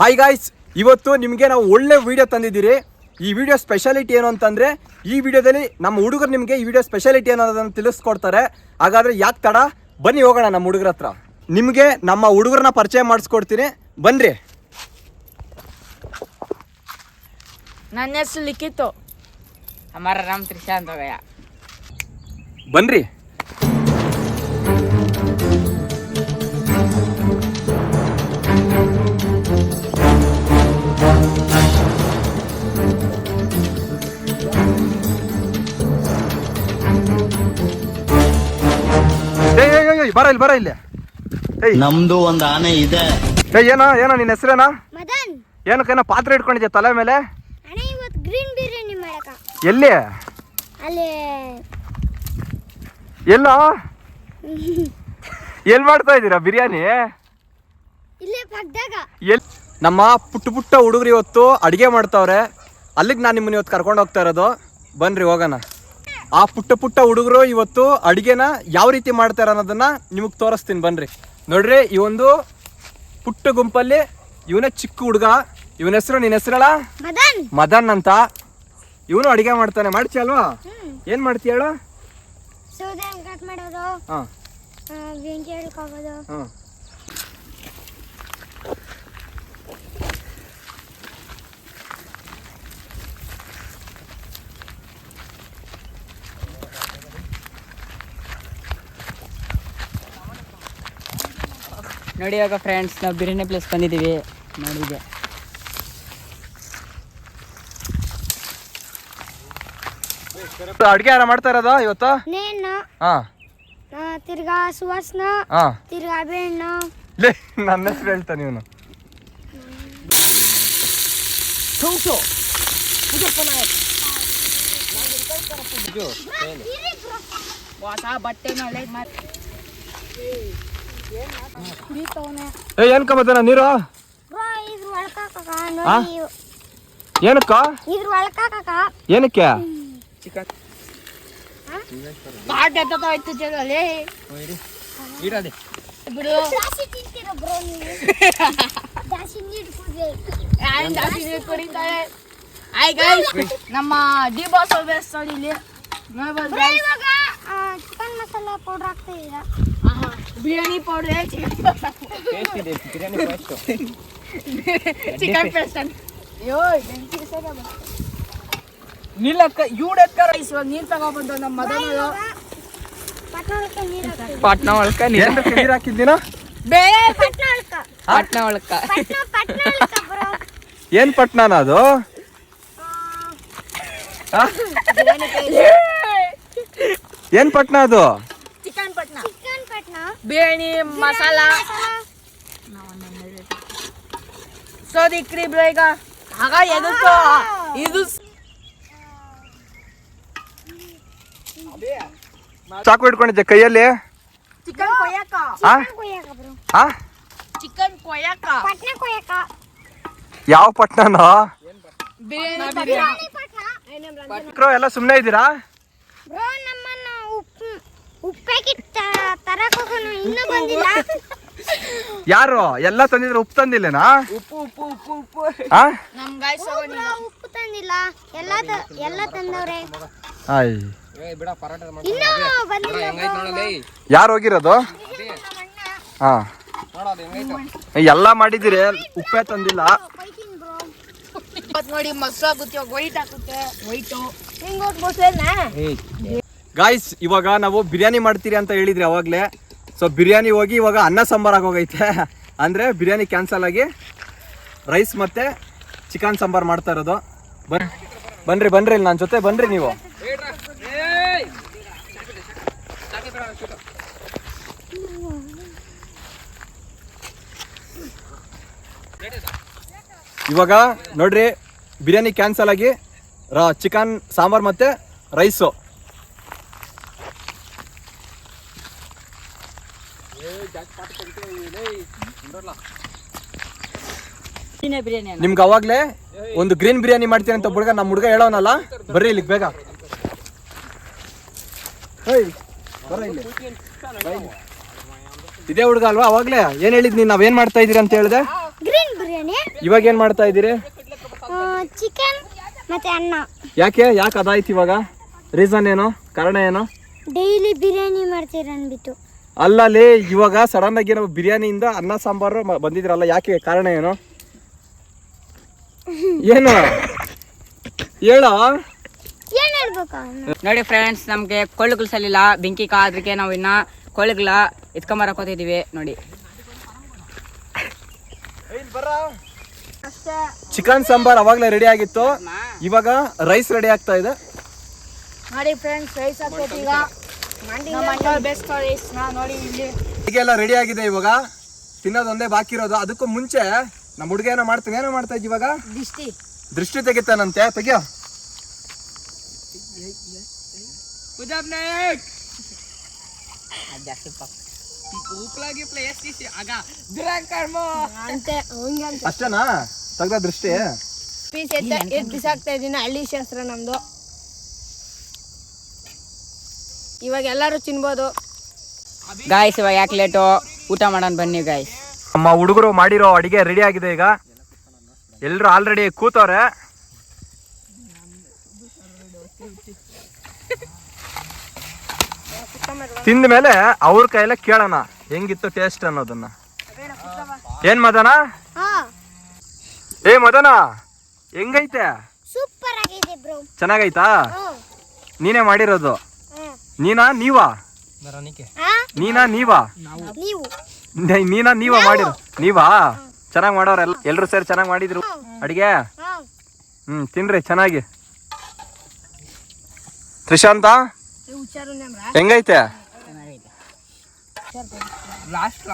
Hi guys ಇವತ್ತು ನಿಮಗೆ ನಾವು ಒಳ್ಳೆ ವಿಡಿಯೋ ತಂದಿದ್ದೀರಿ. ಈ ವಿಡಿಯೋ ಸ್ಪೆಷಾಲಿಟಿ ಏನು ಅಂತಂದರೆ ಈ ವಿಡಿಯೋದಲ್ಲಿ ನಮ್ಮ ಹುಡುಗರು ನಿಮಗೆ ಈ ವಿಡಿಯೋ ಸ್ಪೆಷಾಲಿಟಿ ಅನ್ನೋದನ್ನು ತಿಳಿಸ್ಕೊಡ್ತಾರೆ. ಹಾಗಾದರೆ ಯಾಕೆ ತಡ? ಬನ್ನಿ ಹೋಗೋಣ ನಮ್ಮ ಹುಡುಗರ ಹತ್ರ. ನಿಮಗೆ ನಮ್ಮ ಹುಡುಗರನ್ನ ಪರಿಚಯ ಮಾಡಿಸ್ಕೊಡ್ತೀನಿ. ಬನ್ನಿರಿ ನನ್ನ ಹೆಸರು ಲಿಖಿತು. ಅಮರ ರಾಮ್ ತ್ರಿಶಾಂತ್ ಬನ್ನಿರಿ ಬರ ಇಲ್ಲಿ ಬರ ಇಲ್ಲಿ. ಏಯ್. ನಮ್ದು ಒಂದ್ ಆನೆ ಇದೆ. ಏಯ್ ಏನೋ ಏನೋ ನಿನ್ನ ಹೆಸರೇನಾ? ಮದನ್. ಏನಕ್ಕೇನೋ ಪಾತ್ರೆ ಇಟ್ಕೊಂಡಿದ್ಯಾ ತಲೆ ಮೇಲೆ? ಅಣ್ಣ ಇವತ್ತು ಗ್ರೀನ್ ಬಿರಿಯಾನಿ ಮಾಡಕ ಎಲ್ಲಿ? ಅಲ್ಲಿ. ಎಲ್ಲೋ? ಎಲ್ಲಿ ಮಾಡ್ತಾ ಇದ್ದೀರಾ ಬಿರಿಯಾನಿ? ಇಲ್ಲೇ ಪಕ್ಕದಾಗ ಎಲ್ ನಮ್ಮ ಪುಟ್ಟ ಪುಟ್ಟ ಹುಡುಗರು ಇವತ್ತು ಅಡುಗೆ ಮಾಡ್ತಾವ್ರೆ. ಅಲ್ಲಿಗೆ ನಾನು ನಿಮ್ಮನ್ನ ಇವತ್ತು ಕರ್ಕೊಂಡು ಹೋಗ್ತಾ ಇರೋದು. ಬನ್ರಿ ಹೋಗೋಣ. ಆ ಪುಟ್ಟ ಪುಟ್ಟ ಹುಡುಗರು ಇವತ್ತು ಅಡುಗೆನ ಯಾವ ರೀತಿ ಮಾಡ್ತಾರೆ ಅನ್ನೋದನ್ನ ನಿಮಗೆ ತೋರಿಸ್ತೀನಿ ಬನ್ರಿ. ನೋಡ್ರಿ ಈ ಒಂದು ಪುಟ್ಟ ಗುಂಪಲ್ಲಿ ಇವನೇ ಚಿಕ್ಕ ಹುಡುಗ. ಇವನ ಹೆಸರು ನಿನ್ನ ಹೆಸರಲ್ಲ? ಮದನ್. ಅಂತ. ಇವನು ಅಡಿಗೆ ಮಾಡ್ತಾನೆ. ಮಾಡ್ತೀಯ ಅಲ್ವಾ? ಏನು ಮಾಡ್ತೀಯ ಹೇಳು ಸೌದೆ ಕಟ್ ಮಾಡೋದು ಹಾಂ ಆ, ಬೆಂಕಿ ಹಿಡ್ಕೋಬೋದು ಹಾಂ ನೋಡಿ ಇವಾಗ ಫ್ರೆಂಡ್ಸ್ ನಾವು ಬಿರಿಯಾನಿ ಪ್ಲೇಸ್ ಬಂದಿದ್ದೀವಿ. ನೋಡಿದೆ ಅಡುಗೆ ಯಾರ ಮಾಡ್ತಾ ಇರೋದಾ ಇವತ್ತು? ನೀನು? ಹಾಂ. ತಿರ್ಗಾ ಸುವಾಸನ ಹಾಂ. ತಿರ್ಗಾ ಬೇಣ್ಣ ಲೇ ನನ್ನ ಹೆಸರು ಹೇಳ್ತಾನೆ ಇವನು ಹೊಸ ಬಟ್ಟೆ ನಾಳೆ ಮಾತು. ಏ ಏನ್ ಕಮ್ಮತ್ತನ ನೀರು? ಬ್ರೋ ಇದ್ರ ಒಳಕಾಕ ನೋಡಿ ಏನಕ್ಕ? ಏನಕ್ಕೆ? ನಮ್ಮ ಡಿ ಬಾಸ್ ಇಲ್ಲಿ. ಚಿಕನ್ ಮಸಾಲ ಪೌಡರ್ ಹಾಕ್ತಾ ಇದ್ದೀರಾ ಬಿರಿಯಾನಿ ಪೌಡರ್ ಚಿಕನ್ ಪೇಸ್ಟ್ ಅಯ್ಯೋ ನಿಲ್ಲಕ್ಕ ಇವಡಕ್ಕ ರೈಸ್ ನೀರು ತಗೊಬಂದು ನಮ್ಮ ಮದನ ಪಟ್ನೊಳಕ್ಕೆ ನೀರು ಹಾಕ್ತೀವಿ ಪಾಟ್ನ ಒಳಕ ಏನ್ ನೀರ್ ಹಾಕಿದ್ದೀನ? ಬೇ ಪಾಟ್ನ ಒಳಕ ಏನ್ ಪಟ್ನಾನ ಅದು? ಏನ್ ಪಟ್ನ ಅದು? ಪಟ್ನ ಬಿರಿಯಾನಿ ಮಸಾಲ. ಸೋದಿಕ್ರಿ ಬ್ರೋ ಈಗ. ಆಗ ಎದಕ್ಕೋ? ಇದು ಚಾಕು ಇಟ್ಕೊಂಡಿದ್ದೆ ಕೈಯಲ್ಲಿ. ಚಿಕನ್ ಕೊಯ್ಯಾಕ? ಆ? ಕೊಯ್ಯಾಕ ಬ್ರೋ ಆ? ಚಿಕನ್ ಕೊಯ್ಯಾಕ? ಪಟ್ನ ಕೊಯ್ಯಾಕ ಯಾವ ಪಟ್ಟಣ ಬಿರಿಯಾನಿ ಪಟ್ನ ಮಕ್ಳು ಎಲ್ಲ ಸುಮ್ಮನೆ ಇದ್ದೀರಾ? ಬ್ರೋ ನಮ್ಮನ್ನ ಉಪ್ಪು ಉಪ್ಪು ಪ್ಯಾಕೆಟ್ ಇನ್ನೂ ಬಂದಿಲ್ಲ. ಯಾರು? ಎಲ್ಲ ತಂದಿದ್ರೆ ಉಪ್ಪು ತಂದಿಲ್ಲೇನಾ? ಉಪ್ಪು ಉಪ್ಪು ಉಪ್ಪು ಉಪ್ಪು. ಆ? ನಮ್ ಗಾಯ್ಸ್ ಉಪ್ಪು ತಂದಿಲ್ಲ. ಎಲ್ಲ ಎಲ್ಲ ತಂದವ್ರೆ. ಆಯ್ ಇನ್ನೂ ಬಂದಿಲ್ಲ ಯಾರು ಹೋಗಿರೋದು? ಹಾ ಎಲ್ಲ ಮಾಡಿದಿರಿ ಉಪ್ಪೇ ತಂದಿಲ್ಲ. ನೋಡಿ ಮಸ್ತ್ ಆಗುತ್ತೆ ವೈಟ್ ಆಗುತ್ತೆ ವೈಟು ಹಿಂಗ್ ಹೋಗ್ಬೋದೇನಾ ಗಾಯ್ಸ್ ಇವಾಗ ನಾವು ಬಿರಿಯಾನಿ ಮಾಡ್ತೀರಿ ಅಂತ ಹೇಳಿದ್ರಿ ಅವಾಗಲೇ. ಸೊ ಬಿರಿಯಾನಿ ಹೋಗಿ ಇವಾಗ ಅನ್ನ ಸಾಂಬಾರ್ ಆಗೋಗೈತೆ. ಅಂದರೆ ಬಿರಿಯಾನಿ ಕ್ಯಾನ್ಸಲ್ ಆಗಿ ರೈಸ್ ಮತ್ತು ಚಿಕನ್ ಸಾಂಬಾರ್ ಮಾಡ್ತಾ ಇರೋದು. ಬನ್, ಬನ್ರಿ ಬನ್ರಿ ನನ್ನ ಜೊತೆ ಬನ್ರಿ ನೀವು. ಇವಾಗ ನೋಡ್ರಿ, ಬಿರಿಯಾನಿ ಕ್ಯಾನ್ಸಲ್ ಆಗಿ ರ ಚಿಕನ್ ಸಾಂಬಾರ್ ಮತ್ತು ರೈಸು ಬಿರಿಯಾನಿ ಅನ್ನ ನಿಮ್ಗೆ ಅವಾಗ್ಲೇ ಒಂದು ಗ್ರೀನ್ ಬಿರಿಯಾನಿ ಮಾಡ್ತೀನಿ ಅಂತ ಹುಡುಗ ನಮ್ಮ ಹುಡುಗ ಹೇಳೋನಲ್ಲ? ಬರ್ರಿ ಇಲ್ಲಿಗೆ ಬೇಗ. ಇದೇ ಹುಡುಗ ಅಲ್ವಾ ಅವಾಗ್ಲೇ? ಏನ್ ಹೇಳಿದ್ ನೀನ್? ನಾವೇನ್ ಮಾಡ್ತಾ ಇದೀರಿ ಅಂತ ಹೇಳ್ದೆ? ಗ್ರೀನ್ ಬಿರಿಯಾನಿ. ಇವಾಗ ಏನ್ ಮಾಡ್ತಾ ಇದ್ದೀರಿ ಚಿಕನ್ ಮತ್ತೆ ಅನ್ನ. ಯಾಕೆ? ಯಾಕೆ ಅದಾಯ್ತು ಇವಾಗ? ರೀಸನ್ ಏನು? ಕಾರಣ ಏನು? ಡೈಲಿ ಬಿರಿಯಾನಿ ಮಾಡ್ತೀರ ಅಂದ್ಬಿಟ್ಟು. ಅಲ್ಲಲ್ಲಿ ಇವಾಗ ಸಡನ್ ಆಗಿ ನಾವು ಬಿರಿಯಾನಿಯಿಂದ ಅನ್ನ ಸಾಂಬಾರು ಮ- ಬಂದಿದ್ರಲ್ಲ ಯಾಕೆ ಕಾರಣ ಏನು? ಏನು? ಹೇಳ. ಏನ್ ಹೇಳ್ಬೇಕು ನೋಡಿ ಫ್ರೆಂಡ್ಸ್ ನಮಗೆ ಕೊಳ್ಳುಗಳು ಸಲಿಲ್ಲ ಬೆಂಕಿ ಕಾದ್ರಿಗೆ ನಾವು ಇನ್ನ ಕೊಳ್ಳುಗಳ ಎತ್ಕೊಂಬರಕ್ ಹೋಗ್ತಿದೀವಿ ನೋಡಿ. ಚಿಕನ್ ಸಾಂಬಾರ್ ಅವಾಗ್ಲೇ ರೆಡಿ ಆಗಿತ್ತು. ಇವಾಗ ರೈಸ್ ರೆಡಿ ಆಗ್ತಾ ಇದೆ. ನೋಡಿ ಫ್ರೆಂಡ್ಸ್ ರೈಸ್ ಈಗ. ಎಲ್ಲ ರೆಡಿ ಆಗಿದೆ ಇವಾಗ. ತಿನ್ನೋದೊಂದೇ ಬಾಕಿ ಇರೋದು. ಅದಕ್ಕೂ ಮುಂಚೆ ನಮ್ಮ ಹುಡುಗ ಏನೋ ಮಾಡ್ತೀನಿ. ಏನೋ ಮಾಡ್ತಾ ಇದ್ದೀವಿ ಇವಾಗ? ದೃಷ್ಟಿ. ದೃಷ್ಟಿ ತೆಗಿತಾನಂತೆ? ತೆಗಿಯೋ. ಅಂತೆ ಹಂಗೆ ಅಂತ ಅಷ್ಟೇನಾ? ತೆಗ್ದ ದೃಷ್ಟಿ. ಬಿಸಾಕ್ತಾ ಇದೀನಿ ಹಳ್ಳಿ ಶಾಸ್ತ್ರ ನಮ್ದು. ಇವಾಗ ಎಲ್ಲರೂ ತಿನ್ಬೋದು. ಗಾಯ್ಸ್ ಇವಾಗ ಯಾಕೆ ಲೇಟು ಊಟ ಮಾಡೋಣ ಬನ್ನಿ ಗಾಯ್ಸ್ ನಮ್ಮ ಹುಡುಗರು ಮಾಡಿರೋ ಅಡಿಗೆ ರೆಡಿ ಆಗಿದೆ ಈಗ. ಎಲ್ಲರೂ ಆಲ್ರೆಡಿ ಕೂತವ್ರೆ. ತಿಂದ ಮೇಲೆ ಅವ್ರ ಕೈಯಲ್ಲೇ ಕೇಳೋಣ ಹೆಂಗಿತ್ತು ಟೇಸ್ಟ್ ಅನ್ನೋದನ್ನ. ಏನ್ ಮದನ? ಹಾ. ಏ ಮದನ ಹೆಂಗೈತೆ? ಸೂಪರ್ ಆಗಿದೆ ಬ್ರೋ ಚೆನ್ನಾಗೈತಾ? ನೀನೇ ಮಾಡಿರೋದು. ನೀನಾ ನೀವಾ? ನೀನಾ ನೀವಾ? ನೀನಾ ನೀವಾ ಮಾಡಿದ್ರು ನೀವಾ? ಚೆನ್ನಾಗಿ ಮಾಡೋರೆಲ್ಲ ಎಲ್ರು ಸೇರಿ ಚೆನ್ನಾಗಿ ಮಾಡಿದ್ರು. ಅಡಿಗೆ? ಹ್ಮ್ ತಿನ್ರಿ ಚೆನ್ನಾಗಿ. ತ್ರಿಶಾಂತ? ಹೆಂಗೈತೆ? ಲಾಸ್ಟ್